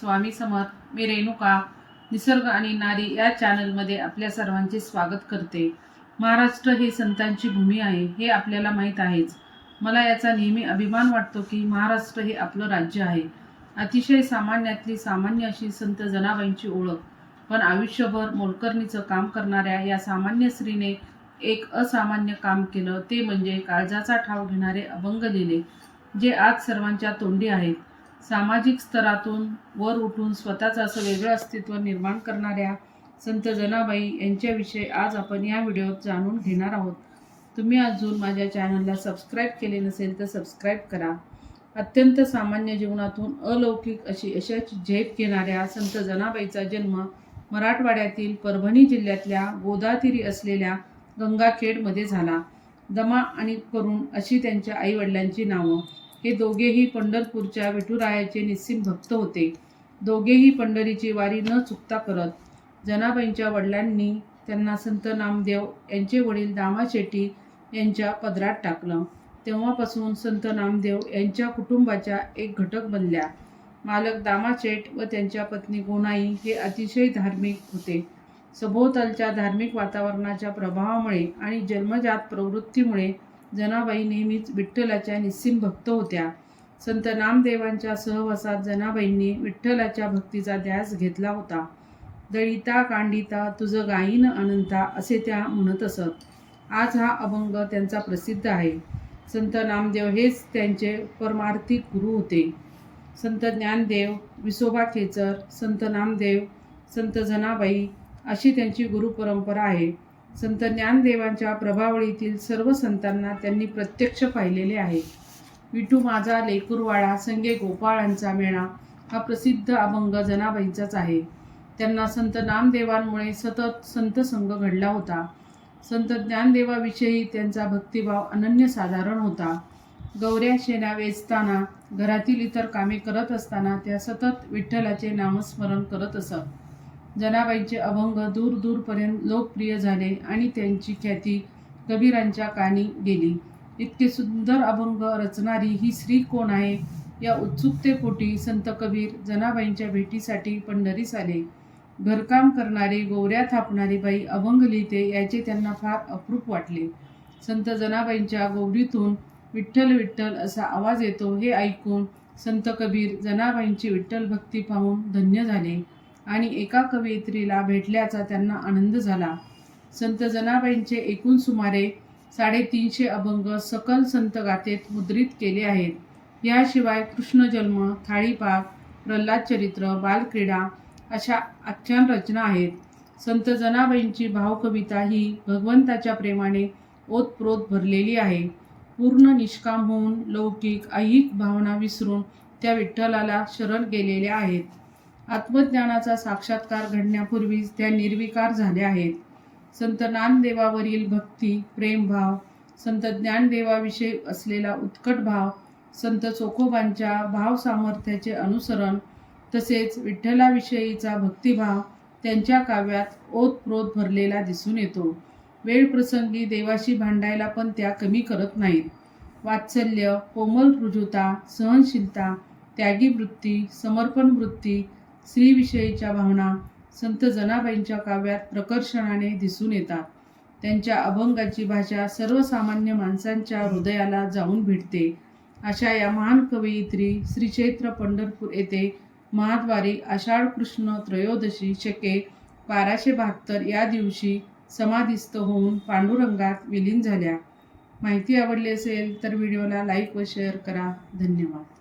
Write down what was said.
स्वामी समर्थ मी रेणुका निसर्ग आणि नारी या चॅनलमध्ये आपल्या सर्वांचे स्वागत करते. महाराष्ट्र ही संतांची भूमी आहे हे आपल्याला माहीत आहेच. मला याचा नेहमी अभिमान वाटतो की महाराष्ट्र हे आपलं राज्य आहे. अतिशय सामान्यातली सामान्य अशी संत जनाबाईंची ओळख. पण आयुष्यभर मोलकरणीचं काम करणाऱ्या या सामान्य स्त्रीने एक असामान्य काम केलं ते म्हणजे काळजाचा ठाव घेणारे अभंग लिहिले जे आज सर्वांच्या तोंडी आहेत. सामाजिक स्तरातून वर उठून स्वतःचं असं वेगळं अस्तित्व निर्माण करणाऱ्या संत जनाबाई यांच्याविषयी आज आपण या व्हिडिओत जाणून घेणार आहोत. तुम्ही अजून माझ्या चॅनलला सबस्क्राईब केले नसेल तर सबस्क्राईब करा. अत्यंत सामान्य जीवनातून अलौकिक अशी यशाची झेप घेणाऱ्या संत जनाबाईचा जन्म मराठवाड्यातील परभणी जिल्ह्यातल्या गोदातिरी असलेल्या गंगाखेडमध्ये झाला. दमा आणि करुण अशी त्यांच्या आईवडिलांची नावं. हे दोघेही पंढरपूरच्या विठुरायाचे निस्सिम भक्त होते. दोघेही पंढरीची वारी न चुकता करत जनाबाईंच्या वडिलांनी त्यांना संत नामदेव यांचे वडील दामा शेट्टी यांच्या पदरात टाकलं. तेव्हापासून संत नामदेव यांच्या कुटुंबाच्या एक घटक बनल्या. मालक दामा शेठ व त्यांच्या पत्नी गोनाई हे अतिशय धार्मिक होते. सभोवतालच्या धार्मिक वातावरणाच्या प्रभावामुळे आणि जन्मजात प्रवृत्तीमुळे जनाबाई नेहमीच विठ्ठलाच्या निस्सिम भक्त होत्या. संत नामदेवांच्या सहवासात जनाबाईंनी विठ्ठलाच्या भक्तीचा ध्यास घेतला होता. दळिता कांडिता तुझं गायीन अनंता असे त्या म्हणत असत. आज हा अभंग त्यांचा प्रसिद्ध आहे. संत नामदेव हेच त्यांचे परमार्थिक गुरु होते. संत ज्ञानदेव विसोबा खेचर संत नामदेव संत जनाबाई अशी त्यांची गुरुपरंपरा आहे. संत ज्ञानदेवांच्या प्रभावळीतील सर्व संतांना त्यांनी प्रत्यक्ष पाहिलेले आहे. विठू माझा लेकुरवाळा संगे गोपाळांचा मेळा हा प्रसिद्ध अभंग जनाबाईंचाच आहे. त्यांना संत नामदेवांमुळे सतत संत संघ घडला होता. संत ज्ञानदेवाविषयी त्यांचा भक्तिभाव अनन्यसाधारण होता. गौऱ्या शेणा वेचताना घरातील इतर कामे करत असताना त्या सतत विठ्ठलाचे नामस्मरण करत असत. जनाबाईंचे अभंग दूर दूरपर्यंत लोकप्रिय झाले आणि त्यांची ख्याती कबीरांच्या कानी गेली. इतके सुंदर अभंग रचणारी ही स्त्री कोण आहे? या उत्सुकतेपोटी संत कबीर जनाबाईंच्या भेटीसाठी पंढरीस आले. घरकाम करणारी गोवऱ्या थापणारी बाई अभंग लिहिते याचे त्यांना फार अप्रूप वाटले. संत जनाबाईंच्या गोवरीतून विठ्ठल विठ्ठल असा आवाज येतो हे ऐकून संत कबीर जनाबाईंची विठ्ठल भक्ती पाहून धन्य झाले. आणि एका कवयित्रीला भेटल्याचा त्यांना आनंद झाला. संत जनाबाईंचे एकूण सुमारे साडेतीनशे अभंग सकल संत गाथेत मुद्रित केले आहेत. याशिवाय कृष्णजन्म थाळीपाक प्रल्हाद चरित्र बालक्रीडा अशा आख्यान रचना आहेत. संत जनाबाईंची भावकविता ही भगवंताच्या प्रेमाने ओतप्रोत भरलेली आहे. पूर्ण निष्काम होऊन लौकिक ऐहिक भावना विसरून त्या विठ्ठलाला शरण गेलेल्या आहेत. आत्मज्ञानाचा साक्षात्कार घडण्यापूर्वीच त्या निर्विकार झाल्या आहेत. संत नामदेवावरील भक्ती प्रेमभाव संत ज्ञानदेवाविषयी असलेला उत्कट भाव संत चोखोबांच्या भाव सामर्थ्याचे अनुसरण तसेच विठ्ठलाविषयीचा भक्तिभाव त्यांच्या काव्यात ओतप्रोत भरलेला दिसून येतो. वेळप्रसंगी देवाशी भांडायला पण त्या कमी करत नाहीत. वात्सल्य कोमल रुजुता सहनशीलता त्यागी वृत्ती समर्पण वृत्ती स्त्रीविषयीच्या भावना संत जनाबाईंच्या काव्यात प्रकर्षणाने दिसून येतात. त्यांच्या अभंगाची भाषा सर्वसामान्य माणसांच्या हृदयाला जाऊन भिडते. अशा या महान कवयित्री श्रीक्षेत्र पंढरपूर येथे महाद्वारी आषाढ कृष्ण त्रयोदशी शके बाराशे बहात्तर या दिवशी समाधिस्थ होऊन पांडुरंगात विलीन झाल्या. माहिती आवडली असेल तर व्हिडिओला लाईक व शेअर करा. धन्यवाद.